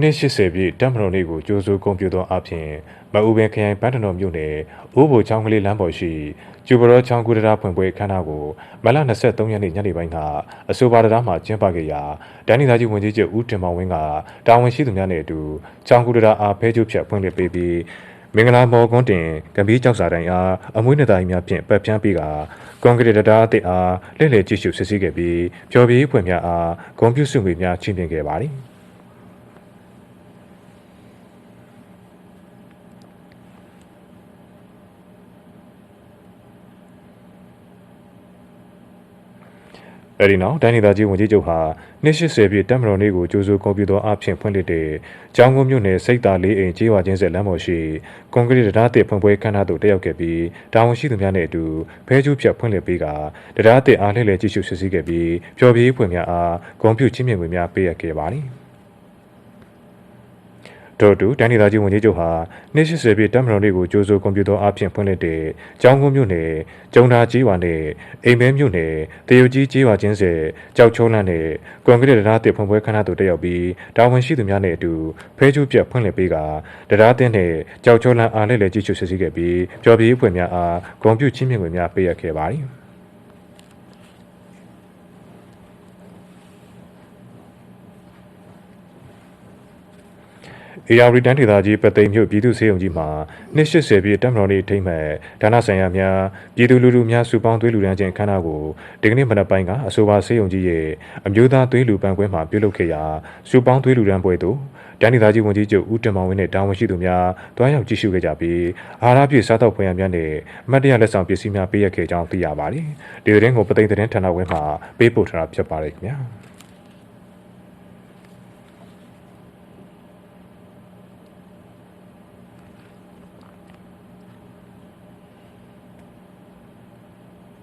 နှစ်80ပြည့်တပ်မတော်နေ့ကိုကြိုးစိုးဂုဏ်ပြုသောအဖြစ်မအူပင်ခရိုင်ဗန်းတတော်မြို့နယ်အိုးဘိုချောင်းကလေးလမ်းပေါ်ရှိကျူဘရောချောင်းကူတရာဖွင့်ပွဲအခမ်းအနားကိုမလ23ရက်နေ့ညနေပိုင်းကအဆိုပါတရားမှာကျင်းပခဲ့ရာဒန်နီသားကြီးဝန်ကြီးချုပ်ဦးတင်မောင်ဝင်းကတာဝန်ရှိသူများနဲ့အတူချောင်းကူတရာအားဖဲကျုပ်ဖြတ်ဖွင့်လှစ်ပေးပြီးမင်္ဂလာမော်ကွန်းတင်ကံပြီးကြောက်စာတိုင်းအားအမွေးနှစ်တိုင်းများဖြင့်ပတ်ပြန်းပြီးကကွန်ကရစ်တရားအသစ်အားလှည့်လည်ကြည့်ရှုစစ်ဆေးခဲ့ပြီးပျော်ပြေးဖွင့်များအားဂုဏ်ပြုဆုငွေများချီးမြှင့်ခဲ့ပါသည် အဲဒီနောက်တိုင်းဒေသကြီးဝန်ကြီးချုပ်ဟာနှစ်80ပြည့်တက်မတော်နေ့ကိုကြိုးစိုးကွန်ပျူတာအဖြစ်ဖွင့်လှစ်တဲ့ကျောင်းကုန်းမြို့နယ်စိတ်သားလေးအိမ်ကျေးရွာချင်းဆက်လမ်းပေါ်ရှိကွန်ကရစ်တရားတစ်ဖွင့်ပွဲခမ်းနားသို့တက်ရောက်ခဲ့ပြီးတာဝန်ရှိသူများနဲ့အတူဖဲကျူးဖြတ်ဖွင့်လှစ်ပေးကတရားတစ်အားလှည့်လည်ကြည့်ရှုစစ်ဆေးခဲ့ပြီးပျော်ပြေးဖွင့်များအားဂုဏ်ပြုချင်းမြှင့်ဝင်များပေးအပ်ခဲ့ပါသည် တော်တူတန်ဒေသကြီးဝန်ကြီးချုပ်ဟာနှစ်80ပြည့်တပ်မတော်လေးကိုကြိုးစိုးကွန်ပျူတာအဖြစ်ဖွင့်လှစ်တဲ့ကျောင်းကုန်းမြို့နယ်ကျုံသာကြီးဝါနဲ့အိမ်မဲမြို့နယ်တရုတ်ကြီးကြီးဝါချင်းစဲကြောက်ချုံးလန်းနဲ့ကွန်ကရစ်တရားတစ်ဖွင့်ပွဲခမ်းနားသို့တက်ရောက်ပြီးတာဝန်ရှိသူများနဲ့အတူဖဲကျူးပြတ်ဖွင့်လှစ်ပေးကတရားတင်းနဲ့ကြောက်ချုံးလန်းအားလည်းလည်းကြည့်ရှုစစ်ဆေးခဲ့ပြီးပျော်ပြေးဖွင့်များအားဂုဏ်ပြုချင်းမြင့်ဝင်များပေးအပ်ခဲ့ပါသည် အေယာရီတန်ဒေသကြီးပသိမ်မြို့ပြည်သူ့စေယုံကြီးမှာနှစ်80ပြည့်တက်မတော်နေ့ထိမ့်မဲ့ဒါနဆိုင်ရာများပြည်သူလူထုများစုပေါင်းသွေးလူဒန်းခြင်းခမ်းနားကိုဒီကနေ့မနက်ပိုင်းကအဆိုပါစေယုံကြီးရဲ့အမျိုးသားသွေးလူပန်းခွဲမှာပြုလုပ်ခဲ့ရာစုပေါင်းသွေးလူဒန်းပွဲသို့တန်ဒေသကြီးဝန်ကြီးချုပ်ဦးတင်မောင်ဝင်းနဲ့တာဝန်ရှိသူများတွားရောက်ကြည့်ရှုခဲ့ကြပြီးအာဟာရပြည့်စားတော့ဖွယ်ရများနဲ့အမတ်တရလက်ဆောင်ပစ္စည်းများပေးရခဲ့ကြောင်းသိရပါတယ်ဒီသတင်းကိုပသိမ်သတင်းဌာနဝင်းမှာပေးပို့ထားတာဖြစ်ပါတယ်ခင်ဗျာ